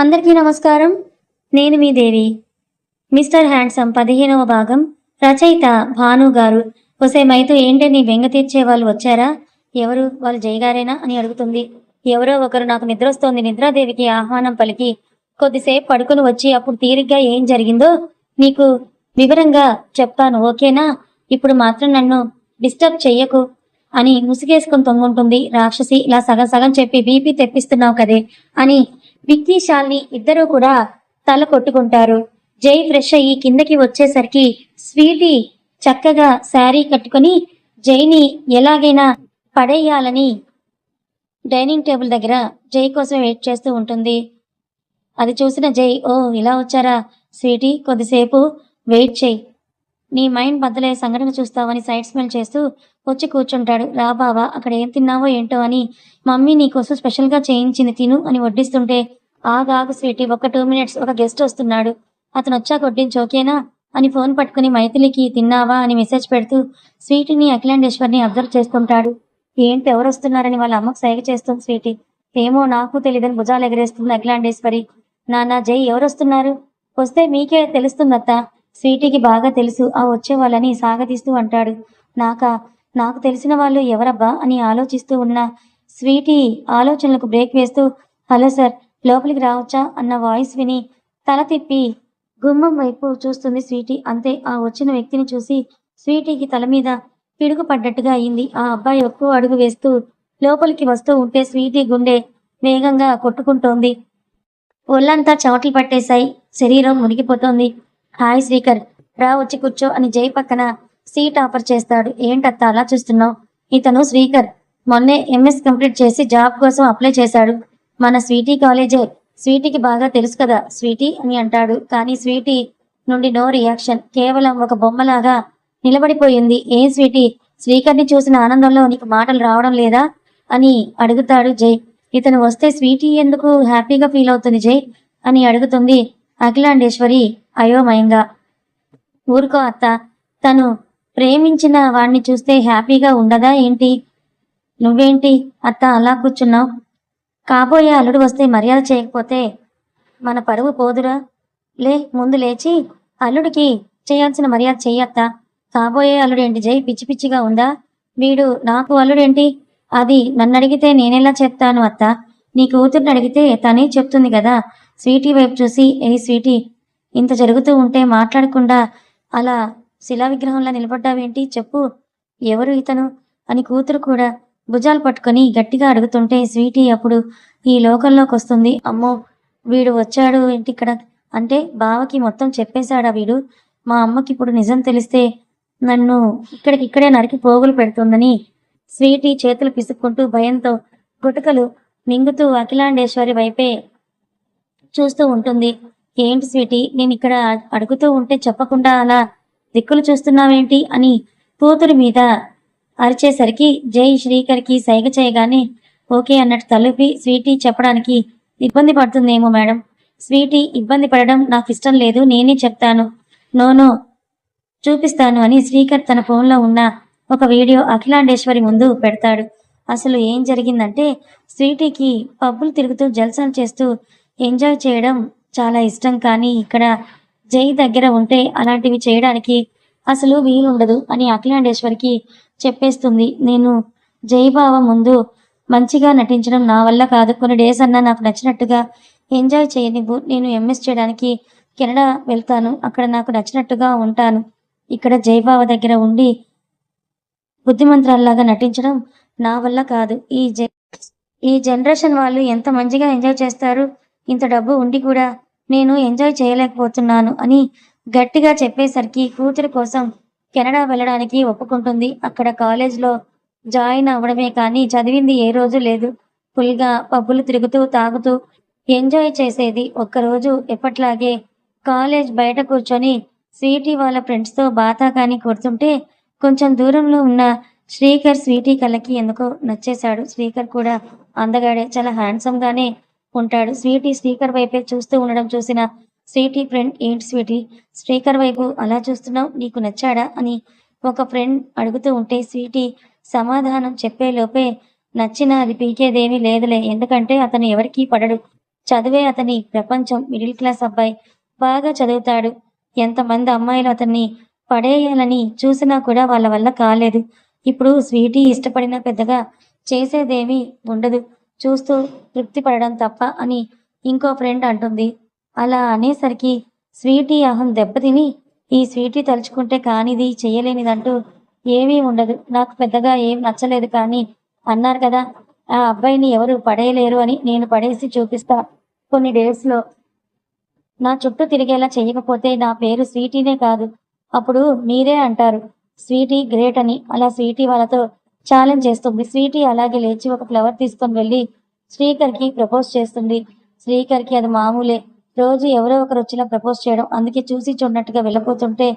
అందరికీ నమస్కారం. నేను మీ దేవి. మిస్టర్ హ్యాండ్సమ్ పదిహేనవ భాగం. రచయిత భాను గారు. ఒసే మైతు ఏంటి నీ బెంగ తీర్చే వాళ్ళు వచ్చారా? ఎవరు? వాళ్ళు జయగారేనా అని అడుగుతుంది. ఎవరో ఒకరు నాకు నిద్ర వస్తోంది నిద్రాదేవికి ఆహ్వానం పలికి కొద్దిసేపు పడుకుని వచ్చి అప్పుడు తీరిగ్గా ఏం జరిగిందో నీకు వివరంగా చెప్తాను. ఓకేనా? ఇప్పుడు మాత్రం నన్ను డిస్టర్బ్ చెయ్యకు. అని ముసుగేసుకుని తొంగుంటుంది. రాక్షసి ఇలా సగం సగం చెప్పి బీపీ తెప్పిస్తున్నావు కదే అని విక్కీ శాలిని ఇద్దరూ కూడా తల కొట్టుకుంటారు. జై ఫ్రెష్ అయ్యి కిందకి వచ్చేసరికి స్వీటీ చక్కగా శారీ కట్టుకొని జైని ఎలాగైనా పడేయాలని డైనింగ్ టేబుల్ దగ్గర జై కోసం వెయిట్ చేస్తూ ఉంటుంది. అది చూసిన జై ఓ ఇలా వచ్చారా స్వీటీ? కొద్దిసేపు వెయిట్ చేయి. నీ మైండ్ బద్దలే సంఘటన చూస్తావని సైడ్ స్మెల్ చేస్తూ వచ్చి కూర్చుంటాడు. రా బావా అక్కడ ఏం తిన్నావో ఏంటో అని. మమ్మీ నీకోసం స్పెషల్గా చేయించింది తిను అని వడ్డిస్తుంటే ఆగాగు స్వీటీ ఒక టూ మినిట్స్ ఒక గెస్ట్ వస్తున్నాడు. అతను వచ్చాక వడ్డించి ఓకేనా? అని ఫోన్ పట్టుకుని మైథిలికి తిన్నావా అని మెసేజ్ పెడుతూ స్వీటీని అఖిలాండేశ్వర్ని అబ్జర్వ్ చేస్తుంటాడు. ఏంటి ఎవరు వస్తున్నారని వాళ్ళ అమ్మకు సైగ చేస్తుంది స్వీటీ. ఏమో నాకు తెలియదని భుజాలు ఎగరేస్తుంది అఖిలాండేశ్వరి. నాన్న జై ఎవరు వస్తున్నారు? వస్తే మీకే తెలుస్తుందత్త. స్వీటీకి బాగా తెలుసు. ఆ వచ్చే వాళ్ళని సాగతీస్తూ అంటాడు. నాకా నాకు తెలిసిన వాళ్ళు ఎవరబ్బా అని ఆలోచిస్తూ ఉన్న స్వీటీ ఆలోచనలకు బ్రేక్ వేస్తూ హలో సార్ లోపలికి రావచ్చా? అన్న వాయిస్ విని తల తిప్పి గుమ్మం వైపు చూస్తుంది స్వీటీ. అంతే ఆ వచ్చిన వ్యక్తిని చూసి స్వీటీకి తల మీద పిడుగు పడ్డట్టుగా అయింది. ఆ అబ్బాయి ఒక్కో అడుగు వేస్తూ లోపలికి వస్తూ ఉంటే స్వీటీ గుండె వేగంగా కొట్టుకుంటోంది. ఒళ్ళంతా చెమటలు పట్టేశాయి. శరీరం మునిగిపోతోంది. హాయ్ శ్రీకర్ రా వచ్చి కూర్చో అని జై పక్కన సీట్ ఆఫర్ చేస్తాడు. ఏంటత్త అలా చూస్తున్నావు? ఇతను శ్రీకర్. మొన్నే ఎంఎస్ కంప్లీట్ చేసి జాబ్ కోసం అప్లై చేశాడు. మన స్వీటీ కాలేజే. స్వీటీకి బాగా తెలుసు కదా స్వీటీ అని అంటాడు. కానీ స్వీటీ నుండి నో రియాక్షన్. కేవలం ఒక బొమ్మలాగా నిలబడిపోయింది. ఏం స్వీటీ? శ్రీకర్ని చూసిన ఆనందంలో నీకు మాటలు రావడం లేదా? అని అడుగుతాడు జై. ఇతను వస్తే స్వీటీ ఎందుకు హ్యాపీగా ఫీల్ అవుతుంది జై? అని అడుగుతుంది అఖిలాండేశ్వరి అయోమయంగా. ఊరుకో అత్త. తను ప్రేమించిన వాడిని చూస్తే హ్యాపీగా ఉండదా ఏంటి? నువ్వేంటి? అత్త అలా కూర్చున్నావు. కాబోయే అల్లుడు వస్తే మర్యాద చేయకపోతే మన పరువు పోదురా? లే ముందు లేచి అల్లుడికి చేయాల్సిన మర్యాద చెయ్యత్త కాబోయే అల్లుడేంటి? జై పిచ్చి పిచ్చిగా ఉందా? వీడు నాకు అల్లుడేంటి? అది నన్ను అడిగితే నేనెలా చెప్తాను అత్త? నీ కూతుర్ని అడిగితే తనే చెప్తుంది కదా? స్వీటీ వైపు చూసి ఏ స్వీటీ ఇంత జరుగుతూ ఉంటే మాట్లాడకుండా అలా శిలా విగ్రహంలా నిలబడ్డావేంటి? చెప్పు. ఎవరు ఇతను? అని కూతురు కూడా భుజాలు పట్టుకొని గట్టిగా అడుగుతుంటే స్వీటీ అప్పుడు ఈ లోకంలోకి వస్తుంది అమ్మో వీడు వచ్చాడు ఏంటి ఇక్కడ అంటే బావకి మొత్తం చెప్పేశాడా వీడు? మా అమ్మకి ఇప్పుడు నిజం తెలిస్తే నన్ను ఇక్కడికి ఇక్కడే నరికి పోగులు పెడుతుందని స్వీటీ చేతులు పిసుక్కుంటూ భయంతో గుటకలు మింగుతూ అఖిలాండేశ్వరి వైపే చూస్తూ ఉంటుంది. ఏంటి స్వీటీ? నేను ఇక్కడ అడుగుతూ ఉంటే చెప్పకుండా అలా దిక్కులు చూస్తున్నావేంటి అని కూతురు మీద అరిచేసరికి జై శ్రీకర్కి సైగ చేయగానే ఓకే అన్నట్టు తలుపి స్వీటీ చెప్పడానికి ఇబ్బంది పడుతుందేమో మేడం. స్వీటీ ఇబ్బంది పడడం నాకు ఇష్టం లేదు నేనే చెప్తాను. నోనో చూపిస్తాను అని శ్రీకర్ తన ఫోన్లో ఉన్న ఒక వీడియో అఖిలాండేశ్వరి ముందు పెడతాడు. అసలు ఏం జరిగిందంటే స్వీటీకి పబ్బులు తిరుగుతూ జల్సాలు చేస్తూ ఎంజాయ్ చేయడం చాలా ఇష్టం కానీ ఇక్కడ జై దగ్గర ఉంటే అలాంటివి చేయడానికి అసలు వీలుండదు అని అఖిలాండేశ్వరికి చెప్పేస్తుంది. నేను జై బావ ముందు మంచిగా నటించడం నా వల్ల కాదు. కొన్ని డేస్ అన్నా నాకు నచ్చినట్టుగా ఎంజాయ్ చేయనివ్వు నేను ఎంఎస్ చేయడానికి కెనడా వెళ్తాను. అక్కడ నాకు నచ్చినట్టుగా ఉంటాను. ఇక్కడ జయబావ దగ్గర ఉండి బుద్ధిమంతురాల్లాగా నటించడం నా వల్ల కాదు. ఈ జె ఈ జనరేషన్ వాళ్ళు ఎంత మంచిగా ఎంజాయ్ చేస్తారు? ఇంత డబ్బు ఉండి కూడా నేను ఎంజాయ్ చేయలేకపోతున్నాను అని గట్టిగా చెప్పేసరికి కూతురు కోసం కెనడా వెళ్ళడానికి ఒప్పుకుంటుంది. అక్కడ కాలేజ్లో జాయిన్ అవ్వడమే కానీ చదివింది ఏ రోజు లేదు. ఫుల్గా పబ్బులు తిరుగుతూ తాగుతూ ఎంజాయ్ చేసేది ఒక్కరోజు ఎప్పట్లాగే కాలేజ్ బయట కూర్చొని స్వీటీ వాళ్ళ ఫ్రెండ్స్తో బాతా కానీ కొడుతుంటే కొంచెం దూరంలో ఉన్న శ్రీకర్ స్వీటీ కళ్ళకి ఎందుకో నచ్చేశాడు. శ్రీకర్ కూడా అందగాడే చాలా హ్యాండ్సమ్ గానే ఉంటాడు స్వీటీ స్పీకర్ వైపే చూస్తూ ఉండడం చూసిన స్వీటీ ఫ్రెండ్ ఏంటి స్వీటీ? స్పీకర్ వైపు అలా చూస్తున్నావు? నీకు నచ్చాడా? అని ఒక ఫ్రెండ్ అడుగుతూ ఉంటే స్వీటీ సమాధానం చెప్పే లోపే నచ్చిన అది పీకేదేమీ లేదులే. ఎందుకంటే అతను ఎవరికీ పడడు. చదివే అతని ప్రపంచం. మిడిల్ క్లాస్ అబ్బాయి బాగా చదువుతాడు. ఎంతమంది అమ్మాయిలు అతన్ని పడేయాలని చూసినా కూడా వాళ్ళ వల్ల కాలేదు. ఇప్పుడు స్వీటీ ఇష్టపడిన పెద్దగా చేసేదేమీ ఉండదు. చూస్తూ తృప్తి పడడం తప్ప అని ఇంకో ఫ్రెండ్ అంటుంది. అలా అనేసరికి స్వీటీ అహం దెబ్బతిని ఈ స్వీటీ తలుచుకుంటే కానిది చేయలేనిదంటూ ఏమీ ఉండదు. నాకు పెద్దగా ఏం నచ్చలేదు కానీ అన్నారు కదా ఆ అబ్బాయిని ఎవరు పడేయలేరు అని నేను పడేసి చూపిస్తా. కొన్ని డేస్లో నా చుట్టూ తిరిగేలా చేయకపోతే నా పేరు స్వీటీనే కాదు. అప్పుడు మీరే అంటారు. స్వీటీ గ్రేట్ అని. అలా స్వీటీ వాళ్ళతో ఛాలెంజ్ చేస్తుంది. స్వీటీ అలాగే లేచి ఒక ఫ్లవర్ తీసుకొని వెళ్ళి శ్రీకర్కి ప్రపోజ్ చేస్తుంది. శ్రీకర్కి అది మామూలే. రోజు ఎవరో ఒకరు వచ్చినా ప్రపోజ్ చేయడం. అందుకే చూసి చూడనట్టుగా వెళ్ళిపోతుంటే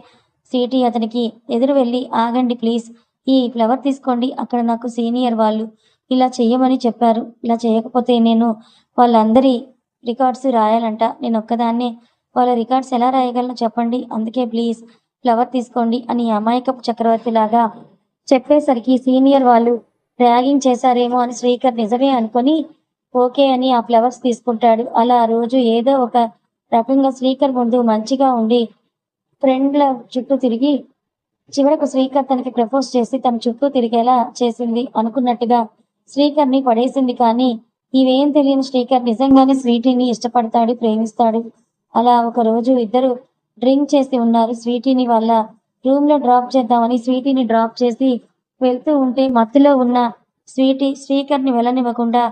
స్వీటీ అతనికి ఎదురు వెళ్ళి ఆగండి ప్లీజ్. ఈ ఫ్లవర్ తీసుకోండి. అక్కడ నాకు సీనియర్ వాళ్ళు ఇలా చెయ్యమని చెప్పారు. ఇలా చేయకపోతే నేను వాళ్ళందరి రికార్డ్స్ రాయాలంట. నేను ఒక్కదాన్నే. వాళ్ళ రికార్డ్స్ ఎలా రాయగలను చెప్పండి. అందుకే ప్లీజ్ ఫ్లవర్ తీసుకోండి అని అమాయకపు చక్రవర్తి లాగా చెప్పేసరికి సీనియర్ వాళ్ళు ర్యాగింగ్ చేశారేమో అని శ్రీకర్ నిజమే అనుకొని ఓకే అని ఆ ఫ్లవర్స్ తీసుకుంటాడు. అలా ఆ రోజు ఏదో ఒక రకంగా శ్రీకర్ ముందు మంచిగా ఉండి ఫ్రెండ్ల చుట్టూ తిరిగి చివరకు శ్రీకర్ తనకి ప్రపోజ్ చేసి తన చుట్టూ తిరిగేలా చేసింది అనుకున్నట్టుగా శ్రీకర్ని పడేసింది. కానీ ఇవేం తెలియని శ్రీకర్ నిజంగానే స్వీటీని ఇష్టపడతాడు ప్రేమిస్తాడు. అలా ఒక రోజు ఇద్దరు డ్రింక్ చేసి ఉన్నారు. స్వీటీని వాళ్ళ రూమ్లో డ్రాప్ చేద్దామని స్వీటీని డ్రాప్ చేసి వెళ్తూ ఉంటే మత్తులో ఉన్న స్వీటీ శ్రీకర్ని వెళ్ళనివ్వకుండా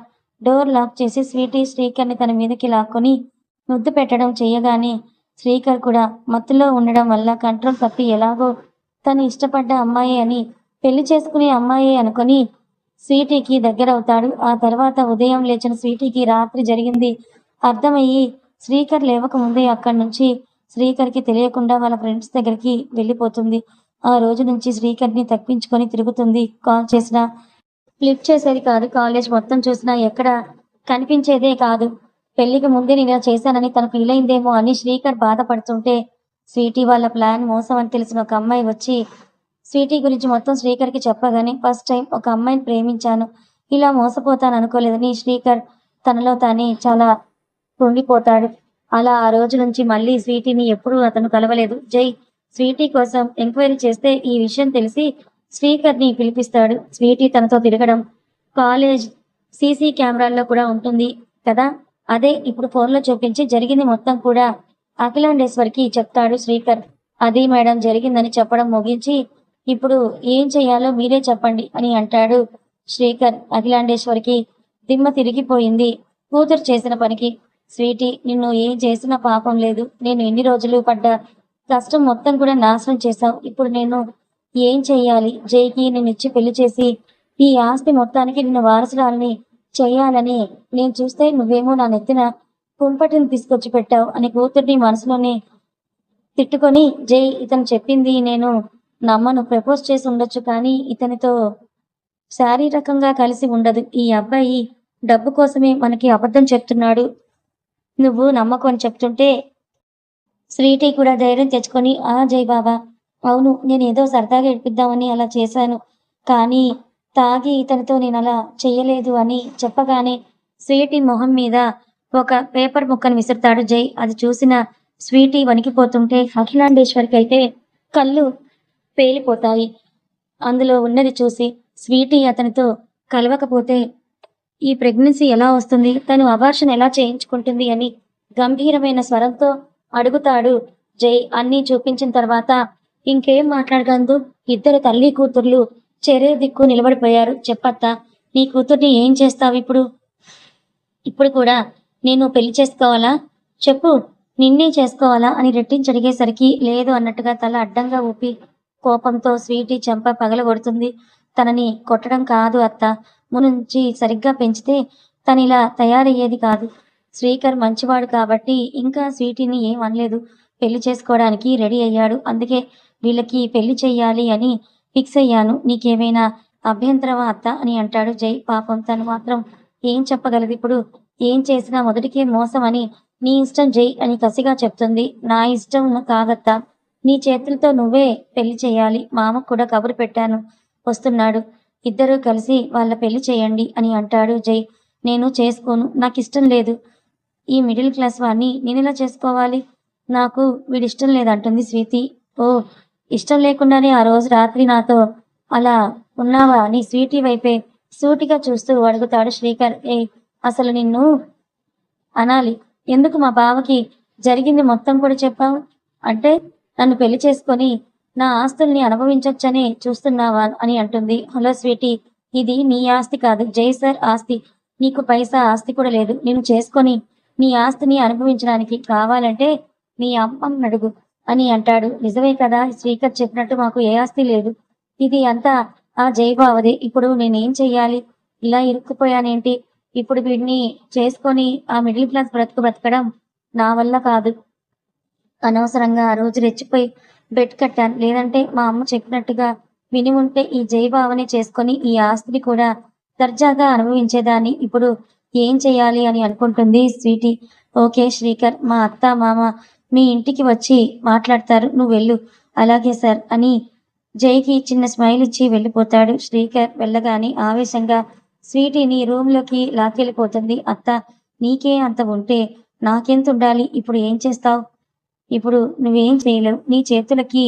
డోర్ లాక్ చేసి స్వీటీ శ్రీకర్ని తన మీదకి లాక్కొని ముద్దు పెట్టడం చేయగానే శ్రీకర్ కూడా మత్తులో ఉండడం వల్ల కంట్రోల్ తప్పి ఎలాగో తను ఇష్టపడ్డ అమ్మాయి అని పెళ్ళి చేసుకునే అమ్మాయి అనుకొని స్వీటీకి దగ్గరవుతాడు ఆ తర్వాత ఉదయం లేచిన స్వీటీకి రాత్రి జరిగింది. అర్థమయ్యి శ్రీకర్ లేవకముందే అక్కడి నుంచి శ్రీకర్కి తెలియకుండా వాళ్ళ ఫ్రెండ్స్ దగ్గరికి వెళ్ళిపోతుంది. ఆ రోజు నుంచి శ్రీకర్ని తప్పించుకొని తిరుగుతుంది. కాల్ చేసినా ఫ్లిప్ చేసేది కాదు. కాలేజ్ మొత్తం చూసినా ఎక్కడ కనిపించేదే కాదు. పెళ్ళికి ముందే నేను ఇలా చేశానని తను ఫీల్ అయిందేమో అని శ్రీకర్ బాధపడుతుంటే స్వీటీ వాళ్ళ ప్లాన్ మోసం అని తెలిసిన ఒక అమ్మాయి వచ్చి స్వీటీ గురించి మొత్తం శ్రీకర్కి చెప్పగానే ఫస్ట్ టైం ఒక అమ్మాయిని ప్రేమించాను. ఇలా మోసపోతాను అనుకోలేదని శ్రీకర్. తనలో తానే చాలా కృంగిపోతాడు అలా ఆ రోజు నుంచి మళ్ళీ స్వీటీని ఎప్పుడూ అతను కలవలేదు. జై స్వీటీ కోసం ఎంక్వైరీ చేస్తే ఈ విషయం తెలిసి శ్రీకర్ని పిలిపిస్తాడు. స్వీటీ తనతో తిరగడం కాలేజ్ సీసీ కెమెరాల్లో కూడా ఉంటుంది కదా? అదే ఇప్పుడు ఫోన్లో చూపించి జరిగింది మొత్తం కూడా అఖిలాండేశ్వరికి చెప్తాడు శ్రీకర్. అది మేడం జరిగిందని చెప్పడం ముగించి ఇప్పుడు ఏం చేయాలో మీరే చెప్పండి అని అంటాడు శ్రీకర్. అఖిలాండేశ్వరికి దిమ్మ తిరిగిపోయింది. కూతురు చేసిన పనికి స్వీటీ నిన్ను ఏం చేసిన పాపం లేదు. నేను ఎన్ని రోజులు పడ్డ కష్టం మొత్తం కూడా నాశనం చేశావు. ఇప్పుడు నేను ఏం చెయ్యాలి? జైకి నేను ఇచ్చి పెళ్ళి చేసి ఈ ఆస్తి మొత్తానికి నిన్ను వారసురాలని చెయ్యాలని నేను చూస్తే నువ్వేమో నా నెత్తిన కుంపటిని తీసుకొచ్చి పెట్టావు అని కూతుర్ని మనసులోనే తిట్టుకొని జై ఇతను చెప్పింది నేను నమ్మను. ప్రపోజ్ చేసి ఉండొచ్చు కానీ ఇతనితో శారీరకంగా కలిసి ఉండదు. ఈ అబ్బాయి డబ్బు కోసమే మనకి అబద్ధం చెప్తున్నాడు. నువ్వు నమ్మకం అని చెప్తుంటే స్వీటీ కూడా ధైర్యం తెచ్చుకొని ఆ జై బాబా అవును నేను ఏదో సరదాగా ఏడిపిద్దామని అలా చేశాను. కానీ తాగి ఇతనితో నేను అలా చెయ్యలేదు అని చెప్పగానే స్వీటీ మొహం మీద ఒక పేపర్ ముక్కను విసురుతాడు జై. అది చూసిన స్వీటీ వణికిపోతుంటే అఖిలాండేశ్వరికి అయితే కళ్ళు పేలిపోతాయి. అందులో ఉన్నది చూసి స్వీటీ అతనితో కలవకపోతే ఈ ప్రెగ్నెన్సీ ఎలా వస్తుంది? తను అబార్షన్ ఎలా చేయించుకుంటుంది అని గంభీరమైన స్వరంతో అడుగుతాడు. జై అన్ని చూపించిన తర్వాత ఇంకేం మాట్లాడగలదు ఇద్దరు తల్లి కూతుర్లు చెరే దిక్కు నిలబడిపోయారు. చెప్పత్తా నీ కూతుర్ని ఏం చేస్తావు ఇప్పుడు? ఇప్పుడు కూడా నేను పెళ్ళి చేసుకోవాలా? చెప్పు నిన్నే చేసుకోవాలా? అని రెట్టించి అడిగేసరికి లేదు అన్నట్టుగా తల అడ్డంగా ఊపి కోపంతో స్వీటీ చెంప పగలగొడుతుంది. తనని కొట్టడం కాదు అత్త. మునుంచి సరిగ్గా పెంచితే తను ఇలా తయారయ్యేది కాదు. శ్రీకర్ మంచివాడు కాబట్టి ఇంకా స్వీటీని ఏం అనలేదు. పెళ్ళి చేసుకోవడానికి రెడీ అయ్యాడు. అందుకే వీళ్ళకి పెళ్ళి చెయ్యాలి అని ఫిక్స్ అయ్యాను. నీకేమైనా అభ్యంతరమా అత్త అని అంటాడు జై. పాపం తను మాత్రం ఏం చెప్పగలదు ఇప్పుడు? ఏం చేసినా మొదటికే మోసం అని నీ ఇష్టం జై అని కసిగా చెప్తుంది. నా ఇష్టం కాదత్తా. నీ చేతులతో నువ్వే పెళ్ళి చేయాలి మామకు కూడా కబురు పెట్టాను. వస్తున్నాడు. ఇద్దరూ కలిసి వాళ్ళ పెళ్ళి చేయండి అని అంటాడు జై. నేను చేసుకోను నాకు ఇష్టం లేదు. ఈ మిడిల్ క్లాస్ వాడిని నేను ఎలా చేసుకోవాలి? నాకు వీడిష్టం లేదంటుంది స్వీతి. ఓ ఇష్టం లేకుండానే ఆ రోజు రాత్రి నాతో అలా ఉన్నావా? అని స్వీటీ వైపే సూటిగా చూస్తూ అడుగుతాడు శ్రీకర్. ఏ అసలు నిన్ను అనాలి. ఎందుకు మా బావకి జరిగింది మొత్తం కూడా చెప్పావు? అంటే నన్ను పెళ్ళి చేసుకొని నా ఆస్తుల్ని అనుభవించొచ్చని చూస్తున్నావా అని అంటుంది. హలో స్వీటీ ఇది నీ ఆస్తి కాదు జై సార్ ఆస్తి. నీకు పైసా ఆస్తి కూడా లేదు. నేను చేసుకొని నీ ఆస్తిని అనుభవించడానికి కావాలంటే నీ అమ్మం అడుగు అని అంటాడు. నిజమే కదా శ్రీకర్ చెప్పినట్టు మాకు ఏ ఆస్తి లేదు. ఇది అంతా ఆ జయబావది. ఇప్పుడు నేనేం చెయ్యాలి? ఇలా ఇరుక్కుపోయానేంటి? ఇప్పుడు వీడిని చేసుకొని ఆ మిడిల్ క్లాస్ బ్రతుకు బ్రతకడం నా వల్ల కాదు. అనవసరంగా ఆ రోజు రెచ్చిపోయి బెడ్ కట్టాను. లేదంటే మా అమ్మ చెప్పినట్టుగా విని ఉంటే ఈ జయబావని చేసుకొని ఈ ఆస్తిని కూడా దర్జాగా అనుభవించేదాన్ని. ఇప్పుడు ఏం చేయాలి అని అనుకుంటుంది స్వీటీ. ఓకే శ్రీకర్ మా అత్త మామ మీ ఇంటికి వచ్చి మాట్లాడతారు. నువ్వు వెళ్ళు. అలాగే సార్ అని జైకి చిన్న స్మైల్ ఇచ్చి వెళ్ళిపోతాడు. శ్రీకర్ వెళ్ళగానే ఆవేశంగా స్వీటీని రూమ్లోకి లాక్కెళ్ళిపోతుంది. అత్త నీకే అంత ఉంటే నాకెంత ఉండాలి ఇప్పుడు ఏం చేస్తావు? ఇప్పుడు నువ్వేం చేయలేవు. నీ చేతులకి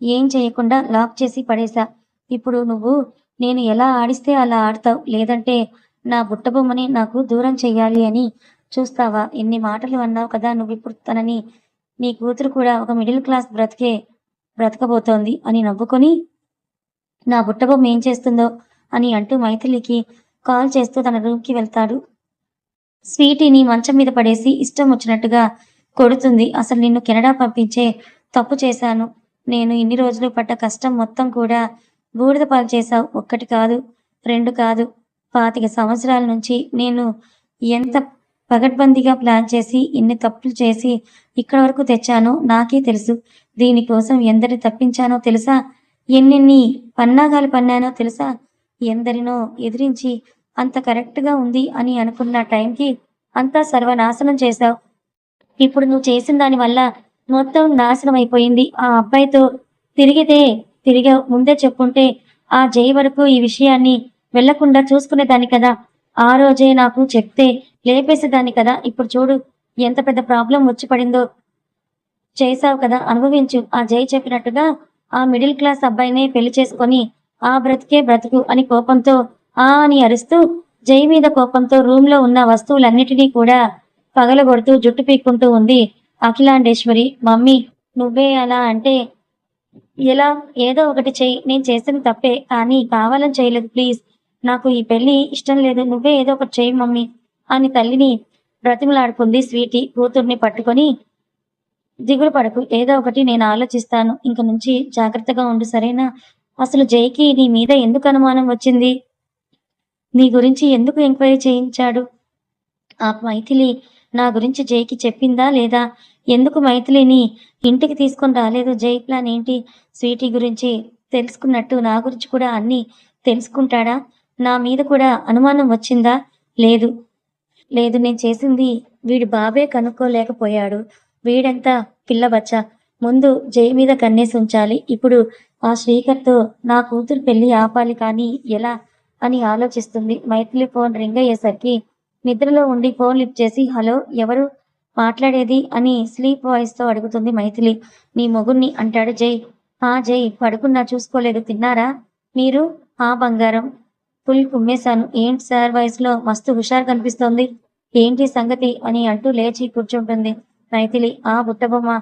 ఏం చేయకుండా లాక్ చేసి పడేశా. ఇప్పుడు నువ్వు నేను ఎలా ఆడిస్తే అలా ఆడతావు? లేదంటే నా బుట్టబొమ్మని నాకు దూరం చెయ్యాలి అని చూస్తావా? ఎన్ని మాటలు అన్నావు కదా నువ్వు ఇప్పుడు తనని. నీ కూతురు కూడా ఒక మిడిల్ క్లాస్ బ్రతికే బ్రతకబోతోంది అని నవ్వుకొని నా బుట్టబొమ్మ ఏం చేస్తుందో అని అంటూ మైథిలికి కాల్ చేస్తూ తన రూమ్కి వెళ్తాడు. స్వీటీని మంచం మీద పడేసి ఇష్టం వచ్చినట్టుగా కొడుతుంది. అసలు నిన్ను కెనడా పంపించే తప్పు చేశాను. నేను ఇన్ని రోజులు పడ్డ కష్టం మొత్తం కూడా బూడిద పాలు చేశావు. ఒక్కటి కాదు రెండు కాదు. పాతిక సంవత్సరాల నుంచి నేను ఎంత పగడ్బందీగా ప్లాన్ చేసి ఇన్ని తప్పులు చేసి ఇక్కడ వరకు తెచ్చానో నాకే తెలుసు. దీనికోసం ఎందరిని తప్పించానో తెలుసా? ఎన్నెన్ని పన్నాగాలు పన్నానో తెలుసా? ఎందరినో ఎదిరించి అంత కరెక్ట్గా ఉంది అని అనుకున్న టైంకి అంతా సర్వనాశనం చేశావు. ఇప్పుడు నువ్వు చేసిన దాని వల్ల మొత్తం నాశనం అయిపోయింది. ఆ అబ్బాయితో తిరిగితే తిరిగా ముందే చెప్పుంటే ఆ జై వరకు ఈ విషయాన్ని వెళ్ళకుండా చూసుకునేదాన్ని కదా. ఆ రోజే నాకు చెప్తే లేపేసేదాన్ని కదా. ఇప్పుడు చూడు ఎంత పెద్ద ప్రాబ్లం వచ్చి పడిందో. చేశావు కదా అనుభవించు. ఆ జై చెప్పినట్టుగా ఆ మిడిల్ క్లాస్ అబ్బాయినే పెళ్ళి చేసుకొని ఆ బ్రతికే బ్రతుకు అని కోపంతో ఆ అని అరుస్తూ జై మీద కోపంతో రూమ్లో ఉన్న వస్తువులన్నిటినీ కూడా పగలగొడుతూ జుట్టు పీక్కుంటూ ఉంది. అఖిలాండేశ్వరి మమ్మీ నువ్వే అలా అంటే ఎలా? ఏదో ఒకటి చెయ్యి. నేను చేసిన తప్పే కానీ కావాలని చేయలేదు ప్లీజ్. నాకు ఈ పెళ్ళి ఇష్టం లేదు. నువ్వే ఏదో ఒకటి చెయ్యి మమ్మీ అని తల్లిని బ్రతిమలాడుకుంది స్వీటీ. కూతుర్ని పట్టుకొని దిగులు పడకు. ఏదో ఒకటి నేను ఆలోచిస్తాను. ఇంక నుంచి జాగ్రత్తగా ఉండు సరేనా? అసలు జైకి నీ మీద ఎందుకు అనుమానం వచ్చింది? నీ గురించి ఎందుకు ఎంక్వైరీ చేయించాడు? ఆ మైథిలి నా గురించి జైకి చెప్పిందా లేదా? ఎందుకు మైథిలిని ఇంటికి తీసుకొని రాలేదు? జై ప్లాన్ ఏంటి? స్వీటీ గురించి తెలుసుకున్నట్టు నా గురించి కూడా అన్ని తెలుసుకుంటాడా? నా మీద కూడా అనుమానం వచ్చిందా? లేదు. లేదు నేను చేసింది వీడి బాబే కనుక్కోలేకపోయాడు. వీడంతా పిల్లబచ్చ. ముందు జై మీద కన్నేసి ఉంచాలి. ఇప్పుడు ఆ శ్రీకర్తో నా కూతురు పెళ్ళి ఆపాలి కానీ ఎలా అని ఆలోచిస్తుంది. మైథిలి ఫోన్ రింగ్ అయ్యేసరికి నిద్రలో ఉండి ఫోన్ లిఫ్ట్ చేసి హలో ఎవరు మాట్లాడేది? అని స్లీప్ వాయిస్తో అడుగుతుంది మైథిలి. నీ మొగుణ్ణి అంటాడు జై. ఆ జై పడుకున్నా చూసుకోలేదు తిన్నారా? మీరు? ఆ బంగారం ఫుల్ కుమ్మేశాను. ఏంటి సార్ వయసులో మస్తు హుషారు కనిపిస్తోంది? ఏంటి సంగతి? అని అంటూ లేచి కూర్చుంటుంది మైథిలి. ఆ బుట్టబొమ్మ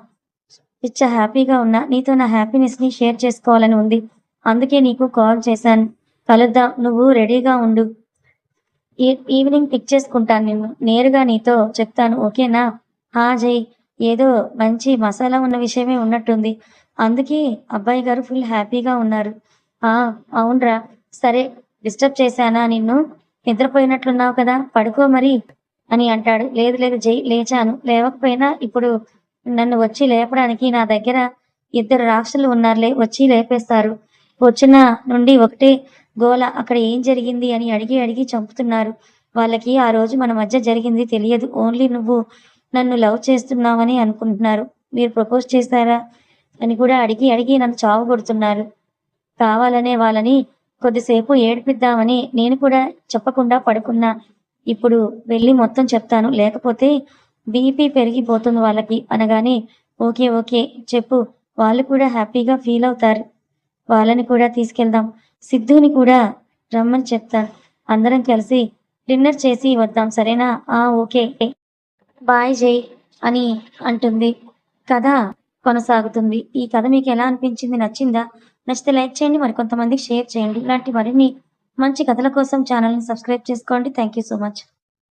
పిచ్చ హ్యాపీగా ఉన్నా నీతో నా హ్యాపీనెస్ని షేర్ చేసుకోవాలని ఉంది. అందుకే నీకు కాల్ చేశాను. కలుద్దాం నువ్వు రెడీగా ఉండు. ఈవినింగ్ పిక్ చేసుకుంటాను నేను. నేరుగా నీతో చెప్తాను ఓకేనా? హా జై. ఏదో మంచి మసాలా ఉన్న విషయమే ఉన్నట్టుంది. అందుకే అబ్బాయి గారు ఫుల్ హ్యాపీగా ఉన్నారు. ఆ అవునరా. సరే డిస్టర్బ్ చేశానా నిన్ను? నిద్రపోయినట్లున్నావు కదా? పడుకో మరి అని అంటాడు. లేదు లేదు జై లేచాను. లేవకపోయినా ఇప్పుడు నన్ను వచ్చి లేపడానికి నా దగ్గర ఇద్దరు రాక్షసులు ఉన్నారులే వచ్చి లేపేస్తారు. వచ్చిన నుండి ఒకటే గోల అక్కడ ఏం జరిగింది అని అడిగి అడిగి చంపుతున్నారు. వాళ్ళకి ఆ రోజు మన మధ్య జరిగింది తెలియదు. ఓన్లీ నువ్వు నన్ను లవ్ చేస్తున్నావని అనుకుంటున్నారు. మీరు ప్రపోజ్ చేశారా అని కూడా అడిగి అడిగి నన్ను చావు కొడుతున్నారు. కావాలనే వాళ్ళని కొద్దిసేపు ఏడిపిద్దామని నేను కూడా చెప్పకుండా పడుకున్నా. ఇప్పుడు వెళ్ళి మొత్తం చెప్తాను. లేకపోతే బీపీ పెరిగిపోతుంది వాళ్ళకి అనగానే ఓకే ఓకే చెప్పు. వాళ్ళు కూడా హ్యాపీగా ఫీల్ అవుతారు. వాళ్ళని కూడా తీసుకెళ్దాం. సిద్ధుని కూడా రమ్మని చెప్తాను అందరం కలిసి డిన్నర్ చేసి వద్దాం సరేనా? ఆ ఓకే. బాయ్ జై అని అంటుంది. కథ కొనసాగుతుంది. ఈ కథ మీకు ఎలా అనిపించింది? నచ్చిందా? నచ్చితే లైక్ చేయండి మరికొంతమందికి షేర్ చేయండి. ఇలాంటి మరిన్ని మంచి కథల కోసం ఛానల్ని సబ్స్క్రైబ్ చేసుకోండి. Thank you so much.